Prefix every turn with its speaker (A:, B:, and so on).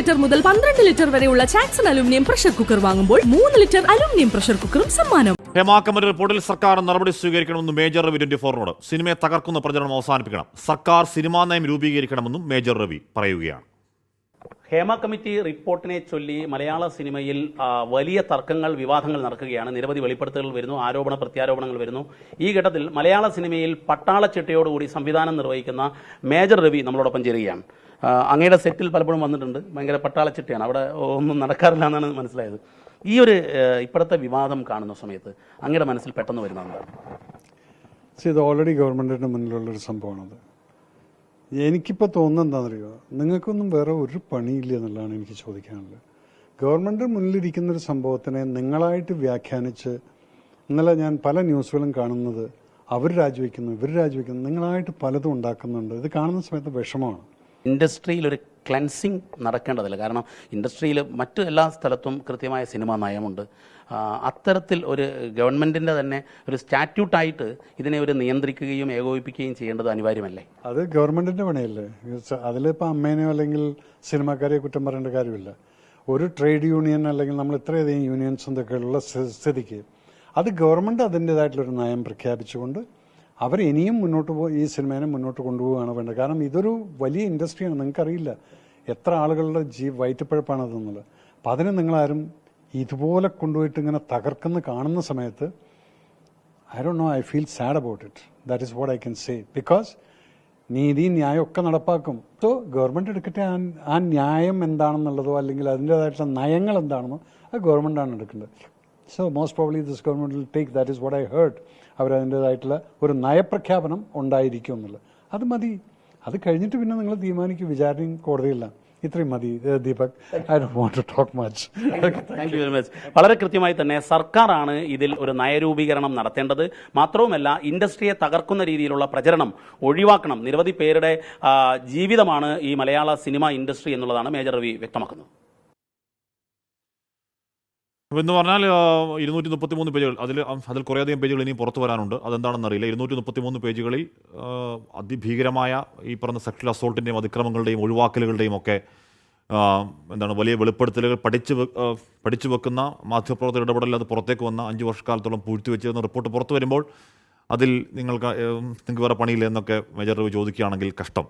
A: Litre മുതൽ പന്ത്രണ്ട് litre വരെയുള്ള ചാക്സൺ അലുമിനിയം പ്രഷർ കുക്കർ വാങ്ങുമ്പോൾ മൂന്ന് ലിറ്റർ അലുമിനിയം പ്രഷർ കുക്കറും സമ്മാനം.
B: ഹേമാ റിപ്പോർട്ടിൽ സർക്കാർ നടപടി സ്വീകരിക്കണമെന്നും മേജർ റവി ട്വന്റി ഫോറിനോട്. സിനിമയെ തകർക്കുന്ന പ്രചരണം അവസാനിപ്പിക്കണം. സർക്കാർ സിനിമാ നയം രൂപീകരിക്കണമെന്നും മേജർ റവി പറയുകയാണ്.
C: ഹേമ കമ്മിറ്റി റിപ്പോർട്ടിനെ ചൊല്ലി മലയാള സിനിമയിൽ വലിയ തർക്കങ്ങൾ വിവാദങ്ങൾ നടക്കുകയാണ്. നിരവധി വെളിപ്പെടുത്തലുകൾ വരുന്നു ആരോപണ പ്രത്യാരോപണങ്ങൾ വരുന്നു. ഈ ഘട്ടത്തിൽ മലയാള സിനിമയിൽ പട്ടാള ചിട്ടയോടുകൂടി സംവിധാനം നിർവഹിക്കുന്ന മേജർ രവി നമ്മളോടൊപ്പം ചേരുകയാണ്. അങ്ങയുടെ സെറ്റിൽ പലപ്പോഴും വന്നിട്ടുണ്ട്. ഭയങ്കര പട്ടാള ചിട്ടയാണ് അവിടെ ഒന്നും നടക്കാറില്ല എന്നാണ് മനസ്സിലായത്. ഈ ഒരു ഇപ്പോഴത്തെ വിവാദം കാണുന്ന സമയത്ത് അങ്ങയുടെ മനസ്സിൽ പെട്ടെന്ന്
D: വരുന്നതാണ് ഇത് ഓൾറെഡി ഗവൺമെന്റിന്റെ മുന്നിലുള്ളൊരു സംഭവമാണത്. എനിക്കിപ്പോൾ തോന്നുന്നത് എന്താണെന്നറിയോ? നിങ്ങൾക്കൊന്നും വേറെ ഒരു പണിയില്ല എന്നുള്ളതാണ് എനിക്ക് ചോദിക്കാനുള്ളത്. ഗവൺമെന്റ് മുന്നിലിരിക്കുന്ന ഒരു സംഭവത്തിനെ നിങ്ങളായിട്ട് വ്യാഖ്യാനിച്ച് ഇന്നലെ ഞാൻ പല ന്യൂസുകളും കാണുന്നത് അവർ രാജിവെക്കുന്നു ഇവർ രാജിവെക്കുന്നു നിങ്ങളായിട്ട് പലതും ഉണ്ടാക്കുന്നുണ്ട്. ഇത് കാണുന്ന സമയത്ത് വിഷമമാണ്.
C: ഇൻഡസ്ട്രിയിൽ ഒരു ക്ലെൻസിങ് നടക്കേണ്ടതില്ല. കാരണം ഇൻഡസ്ട്രിയിൽ മറ്റു എല്ലാ സ്ഥലത്തും കൃത്യമായ സിനിമാ നയമുണ്ട്. അത്തരത്തിൽ ഒരു ഗവൺമെന്റിന്റെ തന്നെ ഒരു സ്റ്റാറ്റ്യൂട്ടായിട്ട് ഇതിനെ ഒരു നിയന്ത്രിക്കുകയും ഏകോപിപ്പിക്കുകയും ചെയ്യേണ്ടത് അനിവാര്യമല്ലേ?
D: അത് ഗവൺമെന്റിന്റെ പണിയല്ലേ. അതിലിപ്പോൾ അമ്മേനെയോ അല്ലെങ്കിൽ സിനിമാക്കാരെയോ കുറ്റം പറയേണ്ട കാര്യമില്ല. ഒരു ട്രേഡ് യൂണിയൻ അല്ലെങ്കിൽ നമ്മൾ ഇത്രയധികം യൂണിയൻസ് എന്തൊക്കെയുള്ള സ്ഥി- സ്ഥിതിക്ക് അത് ഗവൺമെന്റ് അതിന്റേതായിട്ടുള്ളൊരു നയം പ്രഖ്യാപിച്ചുകൊണ്ട് അവർ ഇനിയും മുന്നോട്ട് പോ ഈ സിനിമേനെ മുന്നോട്ട് കൊണ്ടുപോവുകയാണ് വേണ്ടത്. കാരണം ഇതൊരു വലിയ ഇൻഡസ്ട്രിയാണ്. നിങ്ങൾക്കറിയില്ല. എത്ര ആളുകളുടെ ജീ വയറ്റപ്പഴപ്പാണ് അതെന്നുള്ളത്. അപ്പം അതിന് നിങ്ങളാരും ഇതുപോലെ കൊണ്ടുപോയിട്ട് ഇങ്ങനെ തകർക്കുന്ന കാണുന്ന സമയത്ത് I do know I feel sad about it that is what I can say because നീതി ന്യായം ഒക്കെ നടപ്പാക്കും. സോ ഗവൺമെന്റ് എടുക്കട്ടെ ആ ന്യായം എന്താണെന്നുള്ളതോ അല്ലെങ്കിൽ അതിന്റെതായിട്ടുള്ള നയങ്ങൾ എന്താണെന്നോ അത് ഗവൺമെന്റാണ് എടുക്കേണ്ടത്. So most probably this government will take that is what I അവർ അതിന്റെതായിട്ടുള്ള ഒരു നയപ്രഖ്യാപനം ഉണ്ടായിരിക്കും എന്നുള്ളത്. അത് മതി. അത് കഴിഞ്ഞിട്ട് പിന്നെ നിങ്ങൾ തീരുമാനിക്കും. വിചാരണയും കോടതിയില്ല ഇത്രയും മതി Deepak. I do want to talk much
C: thank you very much വളരെ കൃത്യമായി തന്നെ സർക്കാരാണ് ഇതിൽ ഒരു നയരൂപീകരണം നടത്തേണ്ടത്. മാത്രവുമല്ല ഇൻഡസ്ട്രിയെ തകർക്കുന്ന രീതിയിലുള്ള പ്രചരണം ഒഴിവാക്കണം. നിരവധി പേരുടെ ജീവിതമാണ് ഈ മലയാള സിനിമ ഇൻഡസ്ട്രി എന്നുള്ളതാണ് മേജർ രവി വ്യക്തമാക്കുന്നത്.
B: അപ്പോൾ എന്ന് പറഞ്ഞാൽ ഇരുന്നൂറ്റി മുപ്പത്തി മൂന്ന് പേജുകൾ അതിൽ അതിൽ കുറേയധികം പേജുകൾ ഇനി പുറത്തു വരാനുണ്ട്. അതെന്താണെന്ന് അറിയില്ല ഇരുന്നൂറ്റി മുപ്പത്തി മൂന്ന് പേജുകളിൽ അതിഭീകരമായ ഈ പറഞ്ഞ സെക്ഷൽ അസോൾട്ടിന്റെയും അതിക്രമങ്ങളുടെയും ഒഴിവാക്കലുകളുടെയും ഒക്കെ എന്താണ് വലിയ വെളിപ്പെടുത്തലുകൾ പഠിച്ചു പഠിച്ചു വെക്കുന്ന മാധ്യമപ്രവർത്തകർ ഇടപെടലിൽ അത് പുറത്തേക്ക് വന്ന അഞ്ച് വർഷക്കാലത്തോളം പൂഴ്ത്തി വെച്ചിരുന്ന റിപ്പോർട്ട് പുറത്തു വരുമ്പോൾ അതിൽ നിങ്ങൾക്ക് നിങ്ങൾക്ക് വേറെ പണിയില്ല എന്നൊക്കെ മേജർ ചോദിക്കുകയാണെങ്കിൽ കഷ്ടം.